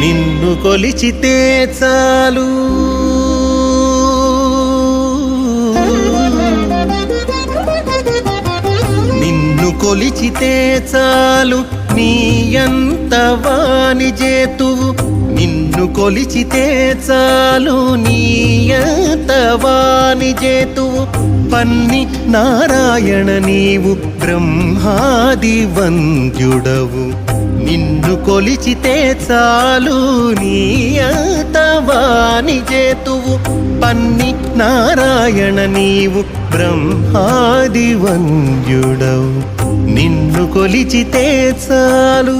నిన్ను కొలిచితే చాలు. నిన్ను కొలిచితే చాలు. నీ ఎంత వాణి చేతువు నిన్ను కొలిచితే చాలు. నీ ఎంత వాణి చేతువు పన్ని నారాయణ నీవు బ్రహ్మాది వంద్యుడవు. నిన్ను కొలిచితే చాలు నీ అంతవాని చేతువు. పన్ని నారాయణ నీవు బ్రహ్మాది వంద్యుడవు నిన్ను కొలిచితే చాలు.